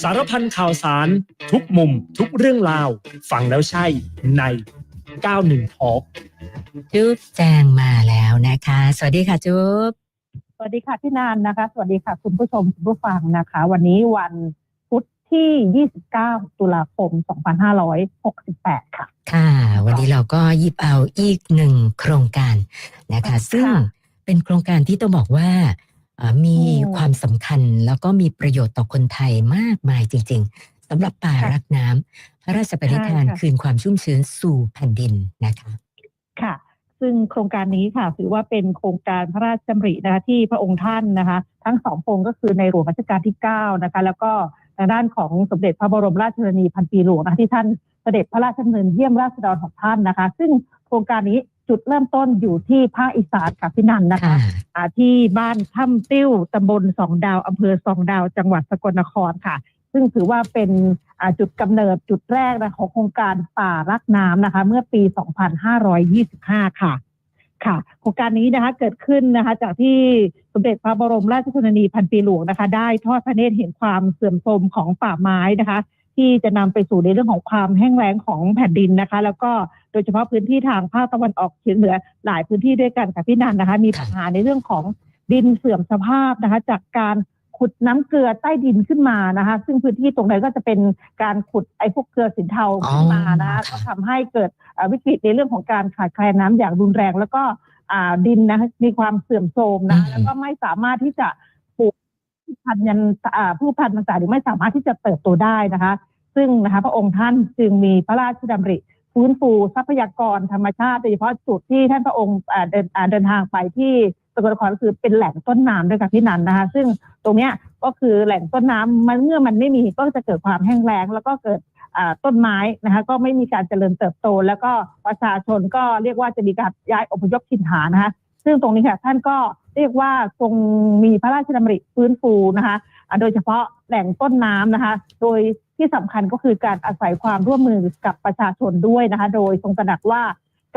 สารพันข่าวสาร ทุกมุม ทุกเรื่องราว ฟังแล้วใช่ใน 91 Talk จุ๊บแจงมาแล้วนะคะ สวัสดีค่ะจุ๊บสวัสดีค่ะพี่นานนะคะ สวัสดีค่ะ คุณผู้ชมคุณผู้ฟังนะคะ วันนี้วันพุธที่ 29 ตุลาคม 2568 ค่ะ ค่ะ วันนี้เราก็หยิบเอาอีกหนึ่งโครงการนะคะค่ะซึ่งเป็นโครงการที่ต้องบอกว่าเอ่อ มีอืมความสำคัญแล้วก็มีประโยชน์ต่อคนไทยมากมายจริง ๆสำหรับป่าค่ะรักน้ำพระราชปณิธานใช่ค่ะคืนความชุ่มชื้นสู่แผ่นดินนะคะค่ะ ซึ่งโครงการนี้ค่ะถือว่าเป็นโครงการพระราชดำรินะคะที่พระองค์ท่านนะคะ ทั้งสองพระองค์ก็คือในหลวงรัชกาลที่9นะคะแล้วก็ทางด้านของสมเด็จพระบรมราชชนนีพันปีหลวงนะคะที่ท่านเสด็จพระราชดำเนินเยี่ยมราษฎรของท่านนะคะ ซึ่งโครงการนี้ จุดเริ่มต้นอยู่ที่ภาคอีสานค่ะพี่นันนะคะค่ะอ่าที่บ้านถ้ำติ้วตำบลสองดาวอำเภอสองดาว จังหวัดสกลนครค่ะ ซึ่งถือว่าเป็นอ่าจุดกำเนิดจุดแรกนะของโครงการป่ารักน้ำนะคะ เมื่อปี 2525 ค่ะค่ะโครงการนี้นะคะเกิดขึ้นนะคะ จากที่สมเด็จพระบรมราชชนนีพันปีหลวงนะคะ ได้ทอดพระเนตรเห็นความเสื่อมโทรมของป่าไม้นะคะ ที่จะนำไปสู่ในเรื่องของความแห้งแล้งของแผ่นดินนะคะ แล้วก็โดยเฉพาะพื้นที่ทางภาคตะวันออกเฉียงเหนือหลายพื้นที่ด้วยกันค่ะพี่นันนะคะ มีปัญหาในเรื่องของดินเสื่อมสภาพนะคะ จากการขุดน้ำเกลือใต้ดินขึ้นมานะคะ ซึ่งพื้นที่ตรงนั้นก็จะเป็นการขุดไอ้พวกเกลือสินเทาขึ้นมานะคะก็ทำให้เกิดวิกฤตในเรื่องของการขาดแคลนน้ำอย่างรุนแรง แล้วก็ดินนะคะมีความเสื่อมโทรมนะแล้วก็ไม่สามารถที่จะ พันยันอ่าพืชพันต่างๆหรือไม่สามารถที่จะเติบโตได้นะคะ ซึ่งนะคะพระองค์ท่านจึงมีพระราชดำริฟื้นฟูทรัพยากรธรรมชาติโดยเฉพาะจุดที่ท่านพระองค์เดินเดินทางไปที่สกลนครคือเป็นแหล่งต้นน้ำด้วยค่ะพี่นันนะคะ ซึ่งตรงเนี้ยก็คือแหล่งต้นน้ำมันเมื่อมันไม่มีก็จะเกิดความแห้งแล้ง แล้วก็เกิดต้นไม้นะคะก็ไม่มีการเจริญเติบโต แล้วก็ประชาชนก็เรียกว่าจะมีการย้ายอพยพถิ่นฐานนะคะซึ่งตรงนี้ค่ะท่านก็ เรียกว่าทรงมีพระราชดำริฟื้นฟูนะคะโดยเฉพาะแหล่งต้นน้ำนะคะ โดยที่สำคัญก็คือการอาศัยความร่วมมือกับประชาชนด้วยนะคะ โดยทรงตระหนักว่า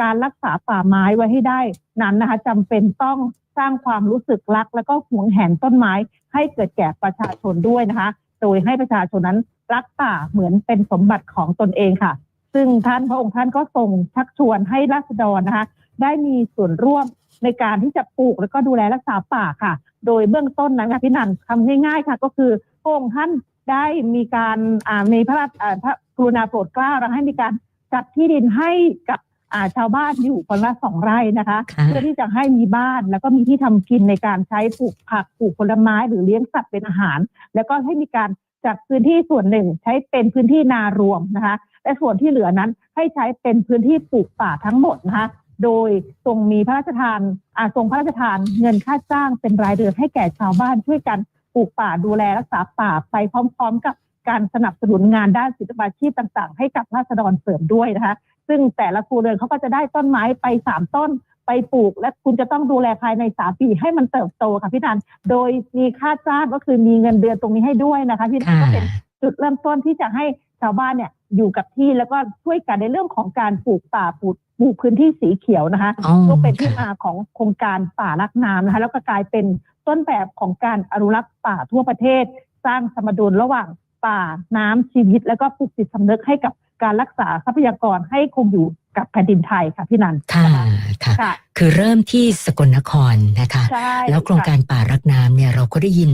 การรักษาป่าไม้ไว้ให้ได้นั้นนะคะจำเป็นต้องสร้างความรู้สึกรัก แล้วก็หวงแหนต้นไม้ให้เกิดแก่ประชาชนด้วยนะคะ โดยให้ประชาชนนั้นรักป่าเหมือนเป็นสมบัติของตนเองค่ะ ซึ่งท่านพระองค์ท่านก็ทรงชักชวนให้ราษฎรนะคะ ได้มีส่วนร่วม ในการที่จะปลูกแล้วก็ดูแลรักษาป่าค่ะ โดยเบื้องต้นนั้นค่ะพี่นันทำง่ายๆค่ะ ก็คือพระองค์ท่านได้มีการอ่ามีพระราชอ่าพระกรุณาโปรดเกล้าแล้วให้มีการจัดที่ดินให้กับอ่าชาวบ้านอยู่คนละสองไร่นะคะค่ะเพื่อที่จะให้มีบ้านแล้วก็มีที่ทำกินในการใช้ปลูกผักปลูกผลไม้หรือเลี้ยงสัตว์เป็นอาหาร แล้วก็ให้มีการจัดพื้นที่ส่วนหนึ่ง ใช้เป็นพื้นที่นารวมนะคะ และส่วนที่เหลือนั้นให้ใช้เป็นพื้นที่ปลูกป่าทั้งหมดนะคะ โดยทรงมีพระราชทานอาทรงพระราชทานเงินค่าจ้างเป็นรายเดือนให้แก่ชาวบ้านช่วยกันปลูกป่าดูแลรักษาป่าไปพร้อม ๆ กับการสนับสนุนงานด้านศิลปาชีพต่างๆ ให้กับราษฎรเสริมด้วยนะคะ ซึ่งแต่ละครัวเรือนเขาก็จะได้ต้นไม้ไปสามต้นไปปลูก และคุณจะต้องดูแลภายในสามปีให้มันเติบโตค่ะพี่นันโดยมีค่าจ้างก็คือมีเงินเดือนตรงนี้ให้ด้วยนะคะพี่นันค่ะก็เป็นจุดเริ่มต้นที่จะให้ชาวบ้านเนี่ยอยู่กับที่แล้วก็ช่วยกันในเรื่องของการปลูกป่าปลูก ปลูกพื้นที่สีเขียวนะคะอ๋อก็เป็นที่ค่ะมาของโครงการป่ารักน้ำนะคะ แล้วก็กลายเป็นต้นแบบของการอนุรักษ์ป่าทั่วประเทศ สร้างสมดุลระหว่างป่าน้ำชีวิต แล้วก็ปลูกจิตสำนึกให้กับการรักษาทรัพยากรให้คงอยู่กับแผ่นดินไทยค่ะพี่นันค่ะนะคะค่ะค่ะ คือเริ่มที่สกลนครนะคะใช่แล้วโครงการป่ารักน้ำเนี่ยเราก็ได้ยิน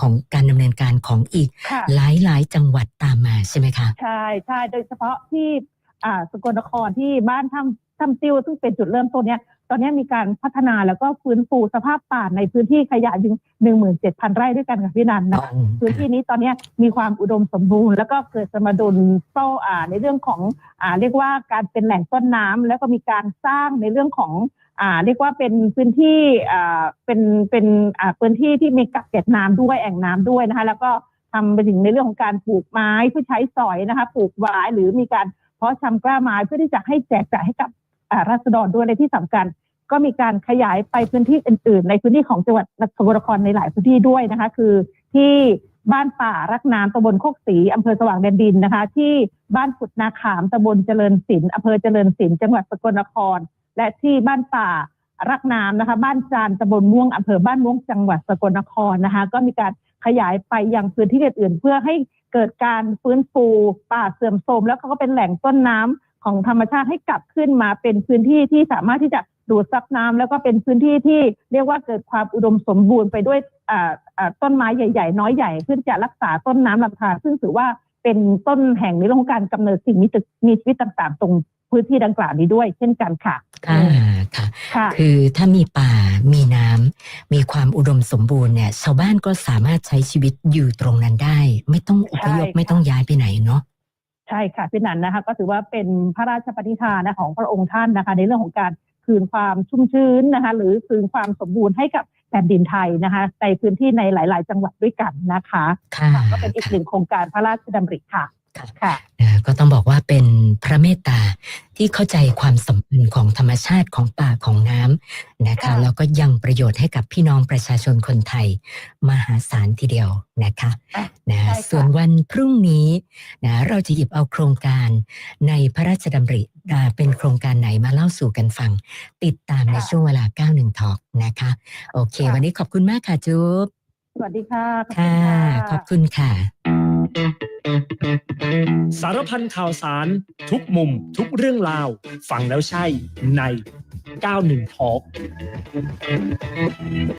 ของการดำเนินการของอีกค่ะหลายหลายๆจังหวัดตามมาใช่ไหมคะ ใช่ใช่โดยเฉพาะที่อ่าสกลนครที่บ้านถ้ำ ถ้ำติ้วซึ่งเป็นจุดเริ่มต้นเนี้ยตอนนี้มีการพัฒนาแล้วก็ฟื้นฟูสภาพป่าในพื้นที่ขยายถึงหนึ่งหมื่นเจ็ดพันไร่ด้วยกันค่ะพี่นันนะคะอ๋อพื้นที่นี้ตอนนี้มีความอุดมสมบูรณ์แล้วก็เกิดสมดุลโซ่อ่าในเรื่องของอ่าเรียกว่าการเป็นแหล่งต้นน้ำแล้วก็มีการสร้างในเรื่องของอ่าเรียกว่าเป็นพื้นที่อ่าเป็นเป็นอ่าพื้นที่ที่มีกักเก็บน้ำด้วยแอ่งน้ำด้วยนะคะแล้วก็ทำไปถึงในเรื่องของการปลูกไม้เพื่อใช้สอยนะคะปลูกไว้หรือมีการเพาะชำกล้าไม้เพื่อที่จะให้แจกจ่ายให้กับอ่า ราษฎรด้วยในที่สำคัญ ก็มีการขยายไปพื้นที่อื่น ๆ ในพื้นที่ของจังหวัดสกลนครในหลายพื้นที่ด้วยนะคะ คือที่บ้านป่ารักน้ำตำบลโคกศรีอำเภอสว่างแดนดินนะคะ ที่บ้านขุดนาขามตำบลเจริญศิลป์อำเภอเจริญศิลป์จังหวัดสกลนคร และที่บ้านป่ารักน้ำนะคะ บ้านจานตำบลม่วงอำเภอบ้านม่วงจังหวัดสกลนครนะคะ ก็มีการขยายไปยังพื้นที่อื่นๆ เพื่อให้เกิดการฟื้นฟูป่าเสื่อมโทรมแล้วเขาก็เป็นแหล่งต้นน้ำ ของธรรมชาติให้กลับขึ้นมาเป็นพื้นที่ที่สามารถที่จะดูดซับน้ำแล้วก็เป็นพื้นที่ที่เรียกว่าเกิดความอุดมสมบูรณ์ไปด้วยอ่าอ่าต้นไม้ใหญ่ ๆ น้อยใหญ่เพื่อจะรักษาต้นน้ำลำธารซึ่งถือว่าเป็นต้นแห่งในเรื่องของการกำเนิดสิ่งมีมีชีวิตต่าง ๆ ตรงพื้นที่ดังกล่าวนี้ด้วย เช่นกันค่ะค่ะค่ะค่ะ คือถ้ามีป่ามีน้ำมีความอุดมสมบูรณ์เนี่ยชาวบ้านก็สามารถใช้ชีวิตอยู่ตรงนั้นได้ ไม่ต้องอพยพใช่ค่ะไม่ต้องย้ายไปไหนเนาะ ใช่ค่ะพี่นันนะคะก็ถือว่าเป็นพระราชปณิธานนะของพระองค์ท่านนะคะ ในเรื่องของการคืนความชุ่มชื้นนะคะ หรือคืนความสมบูรณ์ให้กับแผ่นดินไทยนะคะ ในพื้นที่ในหลาย ๆ จังหวัดด้วยกันนะคะค่ะค่ะก็เป็นอีกหนึ่งโครงการพระราชดำริค่ะค่ะค่ะนะก็ต้องบอกว่าเป็นพระเมตตา ที่เข้าใจความสำคัญของธรรมชาติของป่าของน้ำนะคะค่ะแล้วก็ยังประโยชน์ให้กับพี่น้องประชาชนคนไทย มหาศาลทีเดียวนะคะอะนะใช่ค่ะส่วนวันพรุ่งนี้นะเราจะหยิบเอาโครงการในพระราชดำริอ่าเป็นโครงการไหนมาเล่าสู่กันฟัง ติดตามในช่วงเวลา 91 Talk นะคะ โอเค วันนี้ขอบคุณมากค่ะจุ๊บสวัสดีค่ะขอบณค่ะ ขอบคุณค่ะ สารพันข่าวสาร ทุกมุม ทุกเรื่องราว ฟังแล้วใช่ใน 91 Talk